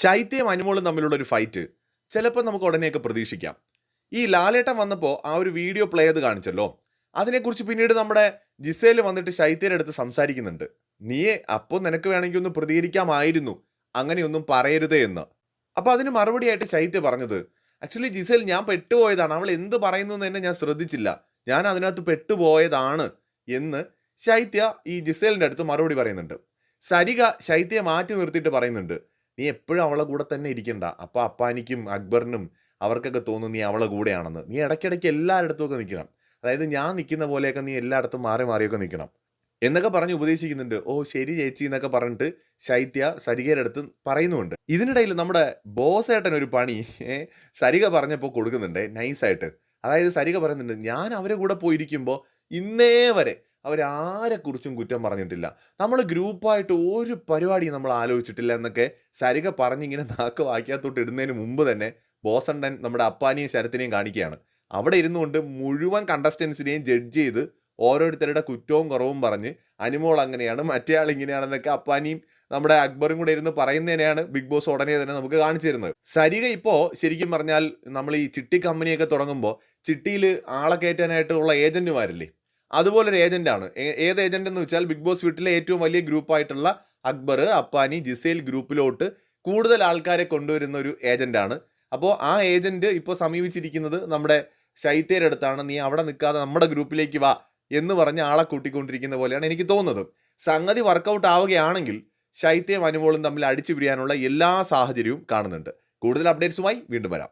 ശൈത്യയും അനുമോളും തമ്മിലുള്ള ഒരു ഫൈറ്റ് ചിലപ്പോൾ നമുക്ക് ഉടനെയൊക്കെ പ്രതീക്ഷിക്കാം. ഈ ലാലേട്ടൻ വന്നപ്പോൾ ആ ഒരു വീഡിയോ പ്ലേ ചെയ്ത് കാണിച്ചല്ലോ. അതിനെക്കുറിച്ച് പിന്നീട് നമ്മുടെ ജിസേൽ വന്നിട്ട് ശൈത്യയുടെ അടുത്ത് സംസാരിക്കുന്നുണ്ട്. നീയെ അപ്പോൾ നിനക്ക് വേണമെങ്കിൽ ഒന്ന് പ്രതികരിക്കാമായിരുന്നു. അങ്ങനെയൊന്നും പറയരുതേ എന്ന്. അപ്പോൾ അതിന് മറുപടിയായിട്ട് ശൈത്യ പറഞ്ഞത് ആക്ച്വലി ജിസേൽ ഞാൻ പെട്ടുപോയതാണ്. അവൾ എന്ത് പറയുന്നു എന്ന് തന്നെ ഞാൻ ശ്രദ്ധിച്ചില്ല. ഞാൻ അതിനകത്ത് പെട്ടുപോയതാണ് എന്ന് ശൈത്യ ഈ ജിസേലിന്റെ അടുത്ത് മറുപടി പറയുന്നുണ്ട്. സരിക ശൈത്യയെ മാറ്റി നിർത്തിയിട്ട് പറയുന്നുണ്ട് നീ എപ്പോഴും അവളെ കൂടെ തന്നെ ഇരിക്കണ്ട. അപ്പൊ അപ്പാനിക്കും അക്ബറിനും അവർക്കൊക്കെ തോന്നും നീ അവളെ കൂടെയാണെന്ന്. നീ ഇടയ്ക്കിടയ്ക്ക് എല്ലായിടത്തും ഒക്കെ നിൽക്കണം. അതായത് ഞാൻ നിൽക്കുന്ന പോലെയൊക്കെ നീ എല്ലായിടത്തും മാറി മാറിയൊക്കെ നിൽക്കണം. എന്നൊക്കെ പറഞ്ഞ് ഉപദേശിക്കുന്നുണ്ട്. ഓ ശരി ചേച്ചി എന്നൊക്കെ പറഞ്ഞിട്ട് ശൈത്യ സരികയുടെ അടുത്ത് പറയുന്നുമുണ്ട്. ഇതിനിടയിൽ നമ്മുടെ ബോസേട്ടൻ ഒരു പണി സരിക പറഞ്ഞപ്പോൾ കൊടുക്കുന്നുണ്ട്. നൈസായിട്ട്. അതായത് സരിക പറയുന്നുണ്ട് ഞാൻ അവരെ കൂടെ പോയിരിക്കുമ്പോൾ ഇന്നേ വരെ അവരാരെക്കുറിച്ചും കുറ്റം പറഞ്ഞിട്ടില്ല. നമ്മൾ ഗ്രൂപ്പായിട്ട് ഒരു പരിപാടിയും നമ്മൾ ആലോചിച്ചിട്ടില്ല എന്നൊക്കെ സരിക പറഞ്ഞിങ്ങനെ നാക്ക് വായിക്കാത്തോട്ട് ഇടുന്നതിന് മുമ്പ് തന്നെ ബോസണ്ടൻ നമ്മുടെ അപ്പാനിയും ശരത്തിനെയും കാണിക്കുകയാണ്. അവിടെ ഇരുന്നുകൊണ്ട് മുഴുവൻ കണ്ടസ്റ്റൻസിനെയും ജഡ്ജ് ചെയ്ത് ഓരോരുത്തരുടെ കുറ്റവും കുറവും പറഞ്ഞ് അനുമോൾ അങ്ങനെയാണ് മറ്റേ ആൾ ഇങ്ങനെയാണെന്നൊക്കെ അപ്പാനിയും നമ്മുടെ അക്ബറും കൂടെ ഇരുന്ന് പറയുന്നതിനെയാണ് ബിഗ് ബോസ് ഉടനെ തന്നെ നമുക്ക് കാണിച്ചു തരുന്നത് സരിക ഇപ്പോൾ ശരിക്കും പറഞ്ഞാൽ നമ്മൾ ഈ ചിട്ടി കമ്പനിയൊക്കെ തുടങ്ങുമ്പോൾ ചിട്ടിയിൽ ആളെ കയറ്റാനായിട്ടുള്ള ഏജന്റുമാരില്ലേ അതുപോലൊരു ഏജന്റാണ്. ഏത് ഏജന്റ് എന്ന് വെച്ചാൽ ബിഗ് ബോസ് വീട്ടിലെ ഏറ്റവും വലിയ ഗ്രൂപ്പായിട്ടുള്ള അക്ബർ അപ്പാനി ജിസേൽ ഗ്രൂപ്പിലോട്ട് കൂടുതൽ ആൾക്കാരെ കൊണ്ടുവരുന്ന ഒരു ഏജന്റാണ്. അപ്പോൾ ആ ഏജന്റ് ഇപ്പോൾ സമീപിച്ചിരിക്കുന്നത് നമ്മുടെ ശൈത്യയുടെ അടുത്താണ്. നീ അവിടെ നിൽക്കാതെ നമ്മുടെ ഗ്രൂപ്പിലേക്ക് വാ എന്ന് പറഞ്ഞ് ആളെ കൂട്ടിക്കൊണ്ടിരിക്കുന്ന പോലെയാണ് എനിക്ക് തോന്നുന്നത്. സംഗതി വർക്കൗട്ട് ആവുകയാണെങ്കിൽ ശൈത്യം അനുമോളും തമ്മിൽ അടിച്ചു പിരിയാനുള്ള എല്ലാ സാഹചര്യവും കാണുന്നുണ്ട്. കൂടുതൽ അപ്ഡേറ്റ്സുമായി വീണ്ടും വരാം.